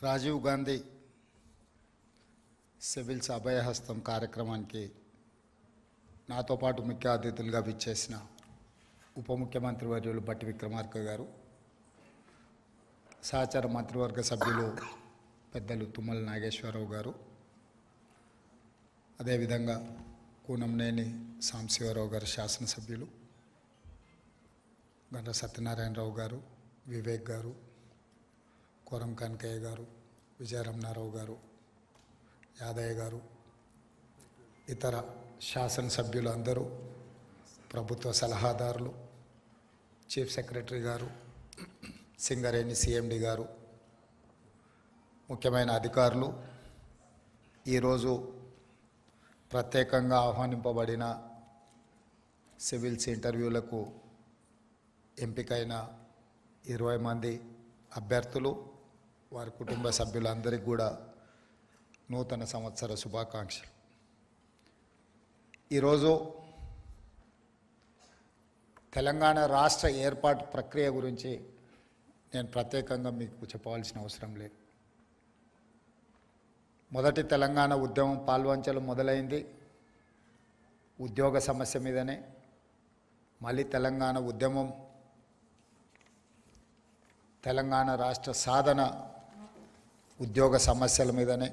Rajiv Gandhi civils అభయహస్తం కార్యక్రమానికి నాతో పాటు ముఖ్య అతిథులుగా విచ్చేసిన ఉప ముఖ్యమంత్రి వర్యులు బట్టి విక్రమార్క గారు సహచార మంత్రివర్గ సభ్యులు పెద్దలు తుమ్మల నాగేశ్వరరావు గారు అదేవిధంగా కూనంనేని సాంశివరావు గారు శాసనసభ్యులు గంట సత్యనారాయణరావు గారు వివేక్ గారు కోరం కనకయ్య గారు విజయరమణారావు గారు యాదయ్య గారు ఇతర శాసనసభ్యులు అందరూ ప్రభుత్వ సలహాదారులు చీఫ్ సెక్రటరీ గారు సింగరేణి సిఎండి గారు ముఖ్యమైన అధికారులు ఈరోజు ప్రత్యేకంగా ఆహ్వానింపబడిన సివిల్స్ ఇంటర్వ్యూలకు ఎంపికైన ఇరవై మంది అభ్యర్థులు వారి కుటుంబ సభ్యులందరికీ కూడా నూతన సంవత్సర శుభాకాంక్షలు. ఈరోజు తెలంగాణ రాష్ట్ర ఏర్పాటు ప్రక్రియ గురించి నేను ప్రత్యేకంగా మీకు చెప్పవలసిన అవసరం లేదు. మొదటి తెలంగాణ ఉద్యమం పాల్వంచలు మొదలైంది. ఉద్యోగ సమస్య మీదనే మళ్ళీ తెలంగాణ ఉద్యమం తెలంగాణ రాష్ట్ర సాధన ఉద్యోగ సమస్యల మీదనే.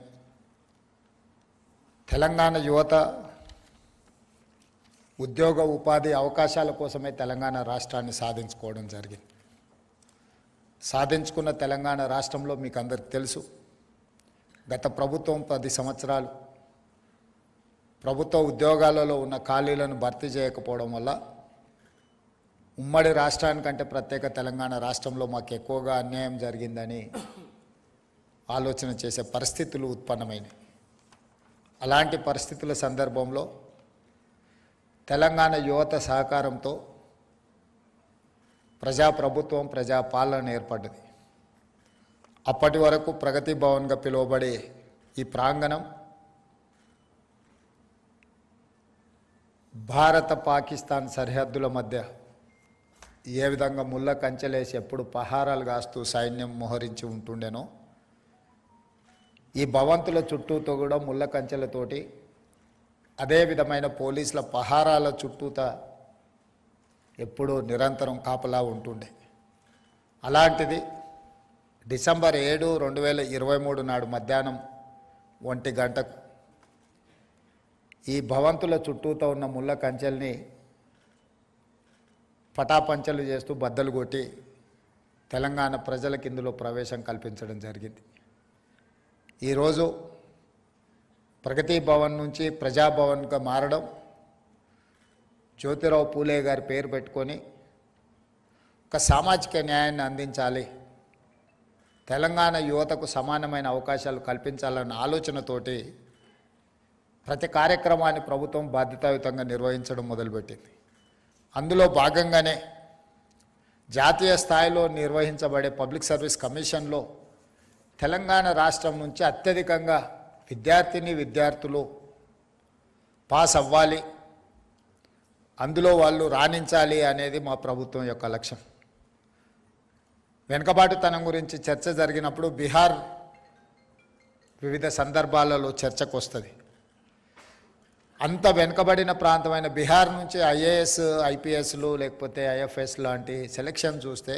తెలంగాణ యువత ఉద్యోగ ఉపాధి అవకాశాల కోసమే తెలంగాణ రాష్ట్రాన్ని సాధించుకోవడం జరిగింది. సాధించుకున్న తెలంగాణ రాష్ట్రంలో మీకు అందరికి తెలుసు. గత ప్రభుత్వం పది సంవత్సరాలు ప్రభుత్వ ఉద్యోగాలలో ఉన్న ఖాళీలను భర్తీ చేయకపోవడం వల్ల ఉమ్మడి రాష్ట్రానికంటే ప్రత్యేక తెలంగాణ రాష్ట్రంలో మాకు ఎక్కువగా అన్యాయం జరిగిందని ఆలోచన చేసే పరిస్థితులు ఉత్పన్నమైనవి. అలాంటి పరిస్థితుల సందర్భంలో తెలంగాణ యువత సహకారంతో ప్రజాప్రభుత్వం ప్రజాపాలన ఏర్పడ్డది. అప్పటి వరకు ప్రగతి భవన్గా పిలువబడే ఈ ప్రాంగణం భారత పాకిస్తాన్ సరిహద్దుల మధ్య ఏ విధంగా ముళ్ళ కంచెలేసి ఎప్పుడు పహారాలు కాస్తూ సైన్యం మోహరించి ఉంటుండెనో ఈ భవంతుల చుట్టూతో కూడా ముళ్ళ కంచెలతోటి అదే విధమైన పోలీసుల పహారాల చుట్టూత ఎప్పుడూ నిరంతరం కాపలా ఉంటుండే. అలాంటిది డిసెంబర్ ఏడు రెండు వేల ఇరవై మూడు నాడు మధ్యాహ్నం ఒంటి గంటకు ఈ భవంతుల చుట్టూతో ఉన్న ముళ్ళ కంచెల్ని పటాపంచలు చేస్తూ బద్దలు కొట్టి తెలంగాణ ప్రజలకు ఇందులో ప్రవేశం కల్పించడం జరిగింది. ఈరోజు ప్రగతి భవన్ నుంచి ప్రజాభవన్గా మారడం జ్యోతిరావు పూలే గారి పేరు పెట్టుకొని ఒక సామాజిక న్యాయాన్ని అందించాలి తెలంగాణ యువతకు సమానమైన అవకాశాలు కల్పించాలన్న ఆలోచనతోటి ప్రతి కార్యక్రమాన్ని ప్రభుత్వం బాధ్యతాయుతంగా నిర్వహించడం మొదలుపెట్టింది. అందులో భాగంగానే జాతీయ స్థాయిలో నిర్వహించబడే పబ్లిక్ సర్వీస్ కమిషన్లో తెలంగాణ రాష్ట్రం నుంచి అత్యధికంగా విద్యార్థిని విద్యార్థులు పాస్ అవ్వాలి. అందులో వాళ్ళు రాణించాలి అనేది మా ప్రభుత్వం యొక్క లక్ష్యం. వెనుకబాటుతనం గురించి చర్చ జరిగినప్పుడు బీహార్ వివిధ సందర్భాలలో చర్చకు వస్తుంది. అంత వెనుకబడిన ప్రాంతమైన బీహార్ నుంచి ఐఏఎస్ ఐపీఎస్లు లేకపోతే ఐఎఫ్ఎస్ లాంటి సెలక్షన్ చూస్తే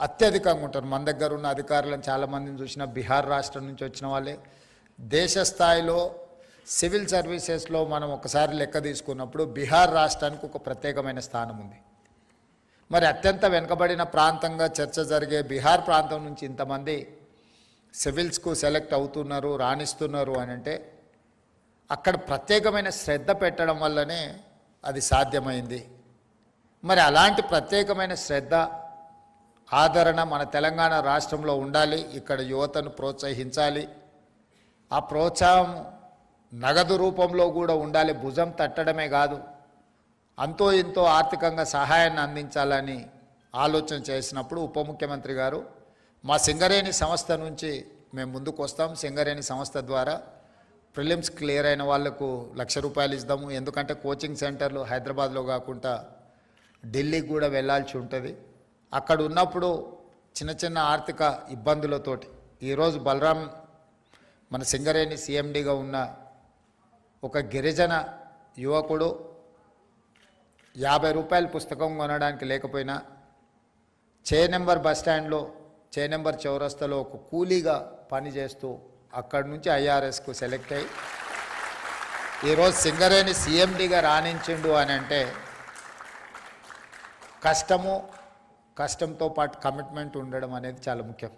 అత్యధికంగా ఉంటారు. మన దగ్గర ఉన్న అధికారులను చాలామందిని చూసిన బీహార్ రాష్ట్రం నుంచి వచ్చిన వాళ్ళే. దేశ స్థాయిలో సివిల్ సర్వీసెస్లో మనం ఒకసారి లెక్క తీసుకున్నప్పుడు బీహార్ రాష్ట్రానికి ఒక ప్రత్యేకమైన స్థానం ఉంది. మరి అత్యంత వెనుకబడిన ప్రాంతంగా చర్చ జరిగే బీహార్ ప్రాంతం నుంచి ఇంతమంది సివిల్స్కు సెలెక్ట్ అవుతున్నారు రాణిస్తున్నారు అని అంటే అక్కడ ప్రత్యేకమైన శ్రద్ధ పెట్టడం వల్లనే అది సాధ్యమైంది. మరి అలాంటి ప్రత్యేకమైన శ్రద్ధ ఆదరణ మన తెలంగాణ రాష్ట్రంలో ఉండాలి ఇక్కడ యువతను ప్రోత్సహించాలి. ఆ ప్రోత్సాహం నగదు రూపంలో కూడా ఉండాలి భుజం తట్టడమే కాదు. అంతో ఇంతో ఆర్థికంగా సహాయాన్ని అందించాలని ఆలోచన చేసినప్పుడు ఉప ముఖ్యమంత్రి గారు మా సింగరేణి సంస్థ నుంచి మేము ముందుకు వస్తాం. సింగరేణి సంస్థ ద్వారా ప్రిలిమ్స్ క్లియర్ అయిన వాళ్ళకు లక్ష రూపాయలు ఇద్దాము ఎందుకంటే కోచింగ్ సెంటర్లు హైదరాబాద్లో కాకుండా ఢిల్లీకి కూడా వెళ్ళాల్సి ఉంటుంది. అక్కడ ఉన్నప్పుడు చిన్న చిన్న ఆర్థిక ఇబ్బందులతోటి ఈరోజు బలరాం మన సింగరేణి సీఎండిగా ఉన్న ఒక గిరిజన యువకుడు యాభై రూపాయల పుస్తకం కొనడానికి లేకపోయినా చే నెంబర్ బస్ స్టాండ్లో చే నెంబర్ చౌరస్తాలో ఒక కూలీగా పనిచేస్తూ అక్కడి నుంచి ఐఆర్ఎస్కు సెలెక్ట్ అయ్యి ఈరోజు సింగరేణి సీఎండిగా రాణించిండు అని అంటే కష్టము కష్టంతో పాటు కమిట్మెంట్ ఉండడం అనేది చాలా ముఖ్యం.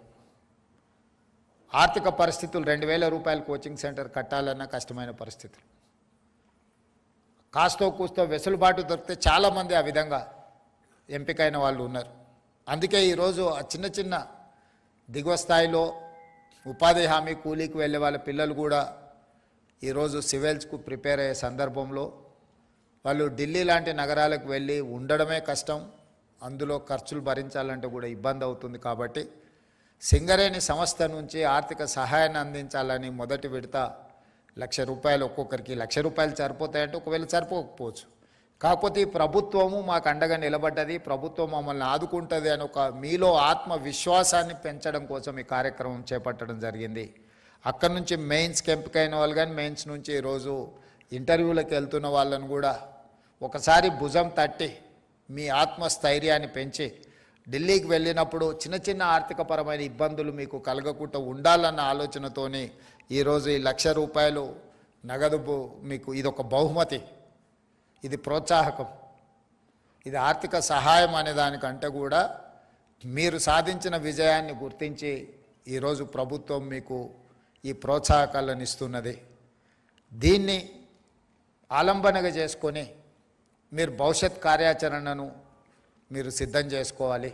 ఆర్థిక పరిస్థితులు రెండు వేల రూపాయల కోచింగ్ సెంటర్ కట్టాలన్న కష్టమైన పరిస్థితులు. కాస్తో కూస్తో వెసులుబాటు దొరికితే చాలామంది ఆ విధంగా ఎంపికైన వాళ్ళు ఉన్నారు. అందుకే ఈరోజు ఆ చిన్న చిన్న దిగువ స్థాయిలో ఉపాధి హామీ కూలీకి వెళ్ళే వాళ్ళ పిల్లలు కూడా ఈరోజు సివిల్స్కు ప్రిపేర్ అయ్యే సందర్భంలో వాళ్ళు ఢిల్లీ లాంటి నగరాలకు వెళ్ళి ఉండడమే కష్టం. అందులో ఖర్చులు భరించాలంటే కూడా ఇబ్బంది అవుతుంది కాబట్టి సింగరేణి సంస్థ నుంచి ఆర్థిక సహాయాన్ని అందించాలని మొదటి విడత లక్ష రూపాయలు ఒక్కొక్కరికి లక్ష రూపాయలు సరిపోతాయంటే ఒకవేళ సరిపోకపోవచ్చు. కాకపోతే ఈ ప్రభుత్వము మాకు అండగా నిలబడ్డది ప్రభుత్వం మమ్మల్ని ఆదుకుంటుంది అని ఒక మీలో ఆత్మవిశ్వాసాన్ని పెంచడం కోసం ఈ కార్యక్రమం చేపట్టడం జరిగింది. అక్కడి నుంచి మెయిన్స్కి ఎంపికైన వాళ్ళు కానీ మెయిన్స్ నుంచి ఈరోజు ఇంటర్వ్యూలకు వెళ్తున్న వాళ్ళను కూడా ఒకసారి భుజం తట్టి మీ ఆత్మస్థైర్యాన్ని పెంచి ఢిల్లీకి వెళ్ళినప్పుడు చిన్న చిన్న ఆర్థికపరమైన ఇబ్బందులు మీకు కలగకుండా ఉండాలన్న ఆలోచనతోని ఈరోజు ఈ లక్ష రూపాయలు నగదు మీకు ఇది ఒక బహుమతి. ఇది ప్రోత్సాహకం. ఇది ఆర్థిక సహాయం అనే దానికంటే కూడా మీరు సాధించిన విజయాన్ని గుర్తించి ఈరోజు ప్రభుత్వం మీకు ఈ ప్రోత్సాహకాలను ఇస్తున్నది. దీన్ని ఆలంబనగా చేసుకొని మీరు భవిష్యత్ కార్యాచరణను మీరు సిద్ధం చేసుకోవాలి.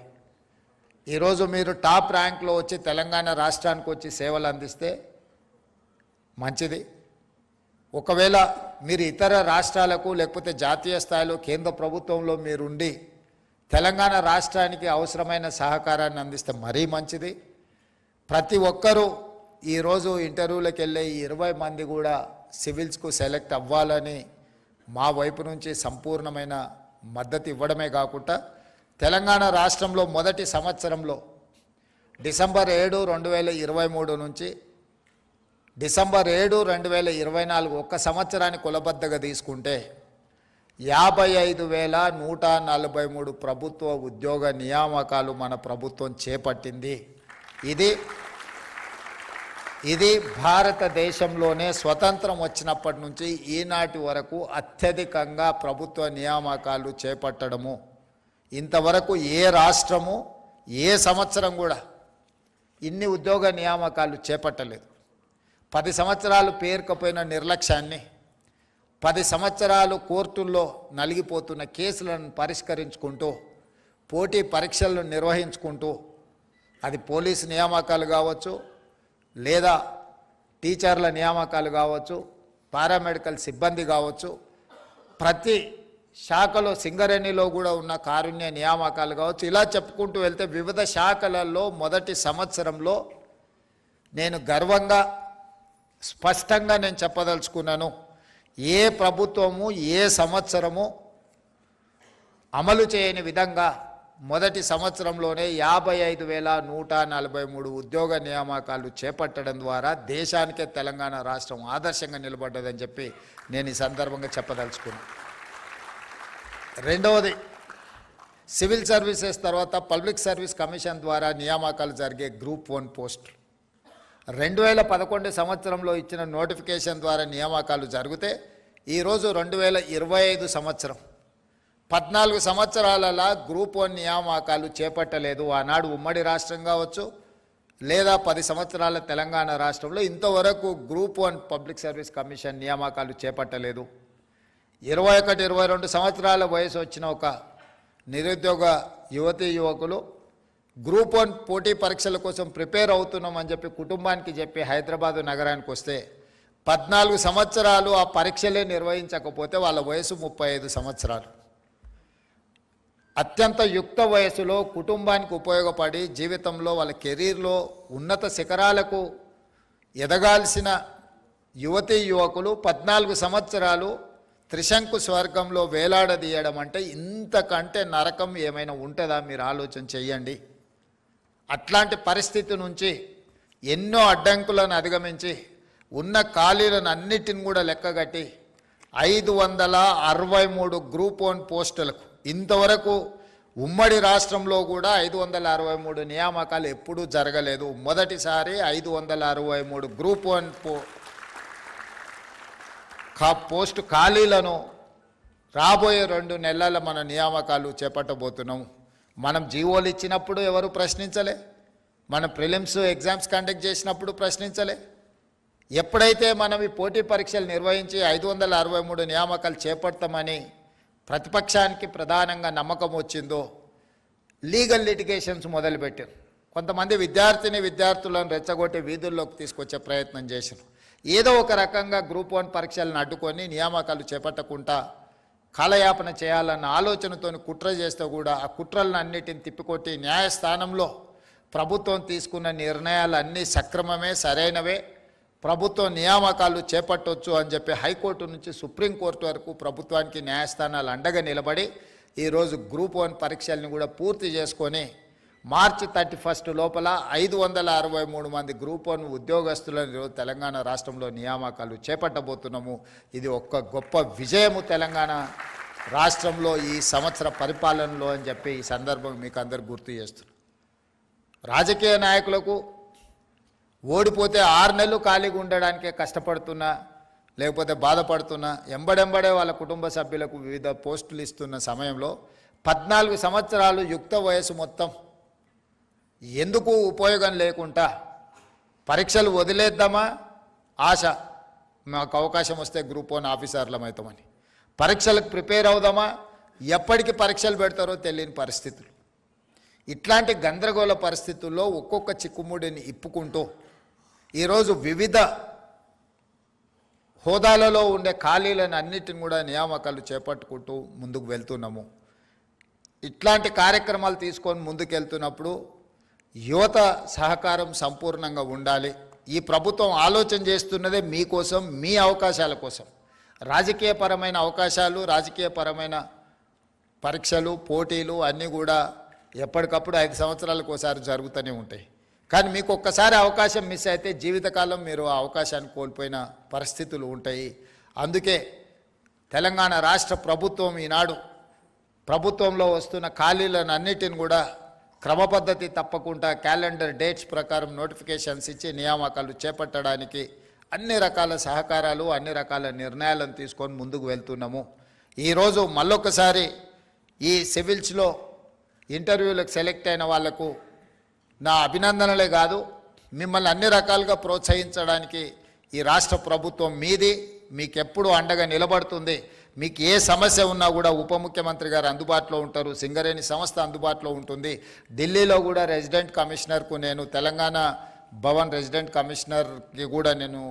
ఈరోజు మీరు టాప్ ర్యాంక్లో వచ్చి తెలంగాణ రాష్ట్రానికి వచ్చి సేవలు అందిస్తే మంచిది. ఒకవేళ మీరు ఇతర రాష్ట్రాలకు లేకపోతే జాతీయ స్థాయిలో కేంద్ర ప్రభుత్వంలో మీరుండి తెలంగాణ రాష్ట్రానికి అవసరమైన సహకారాన్ని అందిస్తే మరీ మంచిది. ప్రతి ఒక్కరూ ఈరోజు ఇంటర్వ్యూలకు వెళ్ళే ఈ ఇరవై మంది కూడా సివిల్స్కు సెలెక్ట్ అవ్వాలని మా వైపు నుంచి సంపూర్ణమైన మద్దతు ఇవ్వడమే కాకుండా తెలంగాణ రాష్ట్రంలో మొదటి సంవత్సరంలో డిసెంబర్ ఏడు రెండు వేల ఇరవై మూడు నుంచి డిసెంబర్ ఏడు రెండు వేల ఇరవై నాలుగు ఒక్క సంవత్సరాన్ని కులబద్దగా తీసుకుంటే యాభై ఐదు వేల నూట నలభై మూడు ప్రభుత్వ ఉద్యోగ నియామకాలు మన ప్రభుత్వం చేపట్టింది. ఇది ఇది భారతదేశంలోనే స్వతంత్రం వచ్చినప్పటి నుంచి ఈనాటి వరకు అత్యధికంగా ప్రభుత్వ నియామకాలు చేపట్టడము. ఇంతవరకు ఏ రాష్ట్రము ఏ సంవత్సరం కూడా ఇన్ని ఉద్యోగ నియామకాలు చేపట్టలేదు. పది సంవత్సరాలు పేరుకపోయిన నిర్లక్ష్యాన్ని పది సంవత్సరాలు కోర్టుల్లో నలిగిపోతున్న కేసులను పరిష్కరించుకుంటూ పోటీ పరీక్షలను నిర్వహించుకుంటూ అది పోలీసు నియామకాలు కావచ్చు లేదా టీచర్ల నియామకాలు కావచ్చు పారామెడికల్ సిబ్బంది కావచ్చు ప్రతి శాఖలో సింగరేణిలో కూడా ఉన్న కారుణ్య నియామకాలు కావచ్చు ఇలా చెప్పుకుంటూ వెళ్తే వివిధ శాఖలలో మొదటి సంవత్సరంలో నేను గర్వంగా స్పష్టంగా నేను చెప్పదలుచుకున్నాను ఏ ప్రభుత్వము ఏ సంవత్సరము అమలు చేయని విధంగా మొదటి సంవత్సరంలోనే యాభై ఐదు వేల నూట నలభై మూడు ఉద్యోగ నియామకాలు చేపట్టడం ద్వారా దేశానికే తెలంగాణ రాష్ట్రం ఆదర్శంగా నిలబడ్డదని చెప్పి నేను ఈ సందర్భంగా చెప్పదలుచుకున్నాను రెండవది సివిల్ సర్వీసెస్ తర్వాత పబ్లిక్ సర్వీస్ కమిషన్ ద్వారా నియామకాలు జరిగే గ్రూప్ వన్ పోస్టులు రెండు వేల పదకొండు సంవత్సరంలో ఇచ్చిన నోటిఫికేషన్ ద్వారా నియామకాలు జరిగితే ఈరోజు రెండు వేల ఇరవై ఐదు సంవత్సరం. పద్నాలుగు సంవత్సరాలలో గ్రూప్ వన్ నియామకాలు చేపట్టలేదు. ఆనాడు ఉమ్మడి రాష్ట్రం కావచ్చు లేదా పది సంవత్సరాల తెలంగాణ రాష్ట్రంలో ఇంతవరకు group one public service commission నియామకాలు చేపట్టలేదు. ఇరవై ఒకటి ఇరవై రెండు సంవత్సరాల వయసు వచ్చిన ఒక నిరుద్యోగ యువతీ యువకులు గ్రూప్ వన్ పోటీ పరీక్షల కోసం ప్రిపేర్ అవుతున్నామని చెప్పి కుటుంబానికి చెప్పి హైదరాబాదు నగరానికి వస్తే పద్నాలుగు సంవత్సరాలు ఆ పరీక్షలే నిర్వహించకపోతే వాళ్ళ వయసు ముప్పై ఐదు సంవత్సరాలు. అత్యంత యుక్త వయసులో కుటుంబానికి ఉపయోగపడి జీవితంలో వాళ్ళ కెరీర్లో ఉన్నత శిఖరాలకు ఎదగాల్సిన యువతీ యువకులు పద్నాలుగు సంవత్సరాలు త్రిశంకు స్వర్గంలో వేలాడదీయడం అంటే ఇంతకంటే నరకం ఏమైనా ఉంటుందా మీరు ఆలోచన చెయ్యండి. అట్లాంటి పరిస్థితి నుంచి ఎన్నో అడ్డంకులను అధిగమించి ఉన్న ఖాళీలను అన్నిటిని కూడా లెక్కగట్టి ఐదు వందల అరవై మూడు గ్రూప్ వన్ పోస్టులకు ఇంతవరకు ఉమ్మడి రాష్ట్రంలో కూడా ఐదు వందల అరవై మూడు నియామకాలు ఎప్పుడూ జరగలేదు. మొదటిసారి ఐదు వందల అరవై మూడు గ్రూప్ వన్ పో కా పోస్టు ఖాళీలను రాబోయే రెండు నెలల మన నియామకాలు చేపట్టబోతున్నాం. మనం జీవోలు ఇచ్చినప్పుడు ఎవరు ప్రశ్నించలే? మన ప్రిలిమ్స్ ఎగ్జామ్స్ కండక్ట్ చేసినప్పుడు ప్రశ్నించలే? ఎప్పుడైతే మనం ఈ పోటీ పరీక్షలు నిర్వహించి ఐదు వందల అరవై మూడు నియామకాలు చేపడతామని ప్రతిపక్షానికి ప్రధానంగా నమ్మకం వచ్చిందో లీగల్ లిటిగేషన్స్ మొదలుపెట్టారు. కొంతమంది విద్యార్థిని విద్యార్థులను రెచ్చగొట్టి వీధుల్లోకి తీసుకొచ్చే ప్రయత్నం చేశారు. ఏదో ఒక రకంగా గ్రూప్ వన్ పరీక్షలను అడ్డుకొని నియామకాలు చేపట్టకుండా కాలయాపన చేయాలన్న ఆలోచనతో కుట్ర చేస్తే కూడా ఆ కుట్రలను అన్నిటిని తిప్పికొట్టి న్యాయస్థానంలో ప్రభుత్వం తీసుకున్న నిర్ణయాలు అన్నీ సక్రమమే సరైనవే. ప్రభుత్వం నియామకాలు చేపట్టొచ్చు అని చెప్పి హైకోర్టు నుంచి సుప్రీంకోర్టు వరకు ప్రభుత్వానికి న్యాయస్థానాలు అండగా నిలబడి ఈరోజు గ్రూప్ వన్ పరీక్షల్ని కూడా పూర్తి చేసుకొని మార్చి థర్టీ ఫస్ట్ లోపల ఐదు వందల అరవై మూడు మంది గ్రూప్ వన్ ఉద్యోగస్తులను ఈరోజు తెలంగాణ రాష్ట్రంలో నియామకాలు చేపట్టబోతున్నాము. ఇది ఒక్క గొప్ప విజయము తెలంగాణ రాష్ట్రంలో ఈ సంవత్సర పరిపాలనలో అని చెప్పి ఈ సందర్భం మీకు అందరు గుర్తు చేస్తున్నారు. రాజకీయ నాయకులకు ఓడిపోతే ఆరు నెలలు ఖాళీగా ఉండడానికే కష్టపడుతున్నా లేకపోతే బాధపడుతున్నా ఎంబడెంబడే వాళ్ళ కుటుంబ సభ్యులకు వివిధ పోస్టులు ఇస్తున్న సమయంలో పద్నాలుగు సంవత్సరాలు యుక్త వయసు మొత్తం. ఎందుకు ఉపయోగం లేకుండా పరీక్షలు వదిలేద్దామా? ఆశ. మాకు అవకాశం వస్తే గ్రూప్ వన్ ఆఫీసర్లం అవుతామని. పరీక్షలకు ప్రిపేర్ అవుదామా? ఎప్పటికి పరీక్షలు పెడతారో తెలియని పరిస్థితులు. ఇట్లాంటి గందరగోళ పరిస్థితుల్లో ఒక్కొక్క చిక్కుముడిని ఇప్పుకుంటూ ఈరోజు వివిధ హోదాలలో ఉండే ఖాళీలను అన్నిటిని కూడా నియామకాలు చేపట్టుకుంటూ ముందుకు వెళ్తున్నాము. ఇట్లాంటి కార్యక్రమాలు తీసుకొని ముందుకెళ్తున్నప్పుడు యువత సహకారం సంపూర్ణంగా ఉండాలి. ఈ ప్రభుత్వం ఆలోచన చేస్తున్నదే మీకోసం మీ అవకాశాల కోసం. రాజకీయపరమైన అవకాశాలు రాజకీయపరమైన పరీక్షలు పోటీలు అన్నీ కూడా ఎప్పటికప్పుడు ఐదు సంవత్సరాలకు ఒకసారి జరుగుతూనే ఉంటాయి. కానీ మీకు ఒక్కసారి అవకాశం మిస్ అయితే జీవితకాలం మీరు ఆ అవకాశాన్ని కోల్పోయిన పరిస్థితులు ఉంటాయి. అందుకే తెలంగాణ రాష్ట్ర ప్రభుత్వం ఈనాడు ప్రభుత్వంలో వస్తున్న ఖాళీలను అన్నిటిని కూడా క్రమపద్ధతి తప్పకుండా క్యాలెండర్ డేట్స్ ప్రకారం నోటిఫికేషన్స్ ఇచ్చి నియామకాలు చేపట్టడానికి అన్ని రకాల సహకారాలు అన్ని రకాల నిర్ణయాలను తీసుకొని ముందుకు వెళ్తున్నాము. ఈరోజు మళ్ళొకసారి ఈ సివిల్స్లో ఇంటర్వ్యూలకు సెలెక్ట్ అయిన వాళ్ళకు నా అభినందనలే కాదు మిమ్మల్ని అన్ని రకాలుగా ప్రోత్సహించడానికి ఈ రాష్ట్ర ప్రభుత్వం మీది మీకెప్పుడు అండగా నిలబడుతుంది మీకు ఏ సమస్య ఉన్నా కూడా ఉప ముఖ్యమంత్రి గారు అందుబాటులో ఉంటారు సింగరేణి సంస్థ అందుబాటులో ఉంటుంది. ఢిల్లీలో కూడా రెసిడెంట్ కమిషనర్కు నేను తెలంగాణ భవన్ రెసిడెంట్ కమిషనర్కి కూడా నేను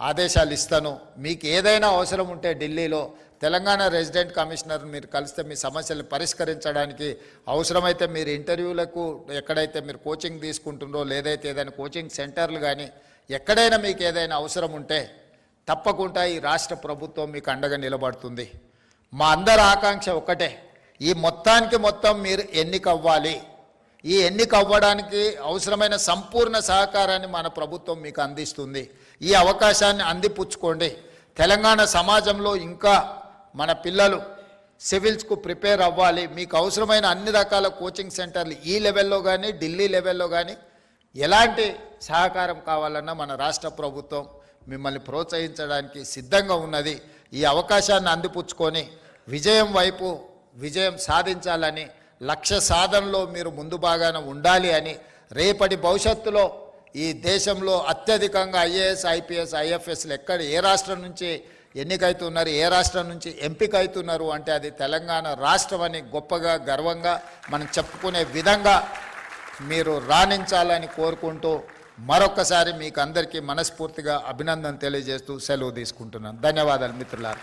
ఆదేశాలు ఇస్తాను. మీకు ఏదైనా అవసరం ఉంటే ఢిల్లీలో తెలంగాణ రెసిడెంట్ కమిషనర్ మీరు కలిస్తే మీ సమస్యలు పరిష్కరించడానికి అవసరమైతే మీరు ఇంటర్వ్యూలకు ఎక్కడైతే మీరు కోచింగ్ తీసుకుంటుండో లేదైతే ఏదైనా కోచింగ్ సెంటర్లు కానీ ఎక్కడైనా మీకు ఏదైనా అవసరం ఉంటే తప్పకుండా ఈ రాష్ట్ర ప్రభుత్వం మీకు అండగా నిలబడుతుంది. మా అందరి ఆకాంక్ష ఒకటే. ఈ మొత్తానికి మొత్తం మీరు ఎన్నిక అవ్వాలి ఈ ఎన్నిక అవ్వడానికి అవసరమైన సంపూర్ణ సహకారాన్ని మన ప్రభుత్వం మీకు అందిస్తుంది. ఈ అవకాశాన్ని అందిపుచ్చుకోండి. తెలంగాణ సమాజంలో ఇంకా మన పిల్లలు సివిల్స్కు ప్రిపేర్ అవ్వాలి. మీకు అవసరమైన అన్ని రకాల కోచింగ్ సెంటర్లు ఈ లెవెల్లో కానీ ఢిల్లీ లెవెల్లో కానీ ఎలాంటి సహకారం కావాలన్నా మన రాష్ట్ర ప్రభుత్వం మిమ్మల్ని ప్రోత్సహించడానికి సిద్ధంగా ఉన్నది. ఈ అవకాశాన్ని అందిపుచ్చుకొని విజయం వైపు విజయం సాధించాలని లక్ష్య సాధనలో మీరు ముందు భాగాన ఉండాలి అని రేపటి భవిష్యత్తులో ఈ దేశంలో అత్యధికంగా ఐఏఎస్ ఐపీఎస్ ఐఎఫ్ఎస్లు ఎక్కడ ఏ రాష్ట్రం నుంచి ఎన్నికైతున్నారు ఏ రాష్ట్రం నుంచి ఎంపిక అవుతున్నారు అంటే అది తెలంగాణ రాష్ట్రం అని గొప్పగా గర్వంగా మనం చెప్పుకునే విధంగా మీరు రాణించాలని కోరుకుంటూ మరొక్కసారి మీకు అందరికీ మనస్ఫూర్తిగా అభినందన తెలియజేస్తూ సెలవు తీసుకుంటున్నాను. ధన్యవాదాలు మిత్రులారా.